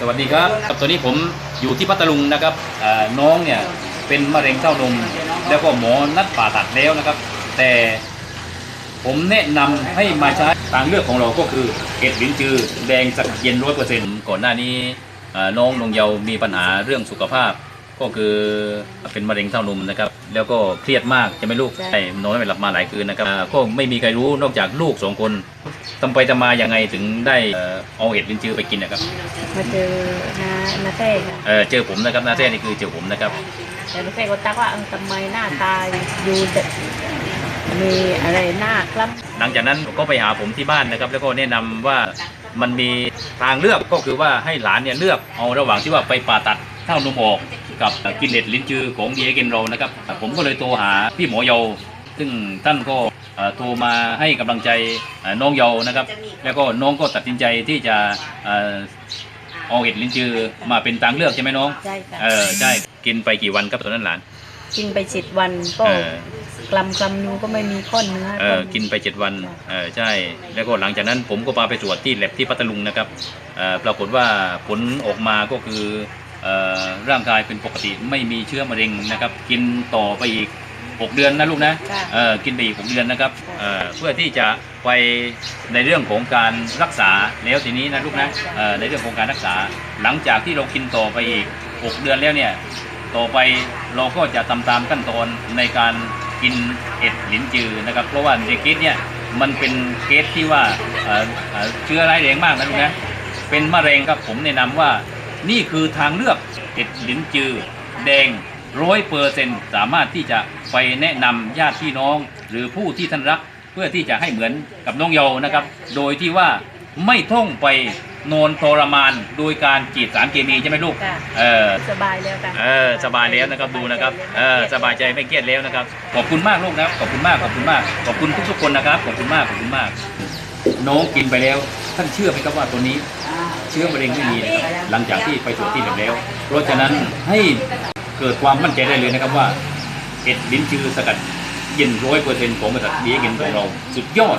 สวัสดีครับกับตอนนี้ผมอยู่ที่พัทลุงนะครับน้องเนี่ยเป็นมะเร็งเต้านมแล้วก็หมอนัดผ่าตัดแล้วนะครับ แต่ผมแนะนำให้มาใช้ทางเลือกของเราก็คือเห็ดลิ้นจือแดงสักเย็นร้อยเปอร์เซ็นต์ก่อนหน้านี้น้องนงเยามีปัญหาเรื่องสุขภาพ ก็คือเป็นมะเร็งเต้านมนะครับ แล้วก็เครียดมากจะไม่ลูกใช่ใช่นอนไม่หลับมาหลายคืนนะครับอ่าก็ไม่มีใครรู้นอกจากลูกสองคนทำไปทำมายังไงถึงได้เอ่อเอาเห็ดลิ้นจือไปกินนะครับมาเจอนานาเต้ค่ะเออเจอผมนะครับนาเต้นี่คือเจอผมนะครับแต่นาเต้ก็ตักว่าเออทำไมหน้าตาอยู่แต่มีอะไรหน้าคล้ำหลังจากนั้นก็ไปหาผมที่บ้านนะครับ แล้วก็แนะนำว่ามันมีทางเลือกก็คือว่าให้หลานเนี่ยเลือกเอาระหว่างที่ว่าไปผ่าตัดเท่านมออก กับกินเล็ดลิ้นจือของดีเอเกนเรานะครับ ผมก็เลยโทรหาพี่หมอเยาซึ่งท่านก็เอ่อโทรมาให้กำลังใจเอ่อน้องเยานะครับ แล้วก็น้องก็ตัดสินใจที่จะเอ่อเอาเห็ดลิ้นจือมาเป็นทางเลือกใช่ไหมน้องใช่ค่ะเออใช่กินไปกี่วันครับตอนนั้นหลาน กินไปเจ็ดวันก็เออกลำกลำนูก็ไม่มีข้อนเนื้อเออกินไปเจ็ดวันเออใช่ แล้วก็หลังจากนั้นผมก็พาไปตรวจที่แลบที่พัทลุงนะครับเอ่อปรากฏว่าผลออกมาก็คือเอ่อ ร่างกายเป็นปกติไม่มีเชื้อมะเร็งนะครับ กินต่อไปอีก 6 เดือนนะลูกนะค่ะเออกินไปอีก 6 เดือนนะครับเอ่อเพื่อที่จะไปในเรื่องของการรักษาแล้วทีนี้นะลูกนะเอ่อในเรื่องของการรักษา หลังจากที่เรากินต่อไปอีก 6 เดือนแล้วเนี่ยต่อไปเราก็จะทำตามขั้นตอนในการกินเห็ดหลินจือนะครับ เพราะว่าในเคสเนี่ยมันเป็นเคสที่ว่าเอ่อเอ่อเชื้อร้ายแรงมากนะลูกนะเป็นมะเร็งครับผมแนะนำว่า นี่คือทางเลือกเห็ดหลินจือ แดงร้อยเปอร์เซ็นสามารถที่จะไปแนะนำญาติพี่น้อง หรือผู้ที่ท่านรัก เพื่อที่จะให้เหมือนกับน้องเยานะครับ โดยที่ว่าไม่ต้องไปนอนทรมานโดยการจีดสารเคมีใช่ไหมลูก ค่ะเออ สบายแล้วค่ะเออสบายแล้วนะครับดูนะครับเออสบายใจไม่เครียดแล้วนะครับ ขอบคุณมากลูกนะครับ ขอบคุณมากขอบคุณมากขอบคุณทุกๆคนนะครับ ขอบคุณมากขอบคุณมาก น้องกินไปแล้ว ท่านเชื่อไหมครับว่าตัวนี้ เชื้อมะเร็งไม่มีนะครับหลังจากที่ไปตรวจที่แลบแล้ว เพราะฉะนั้นให้เกิดความมั่นใจได้เลยนะครับว่าเอ็ดลิ้นจือสกัดเย็นร้อยเปอร์เซ็นต์ของบริษัทดีเอ็นของเราสุดยอด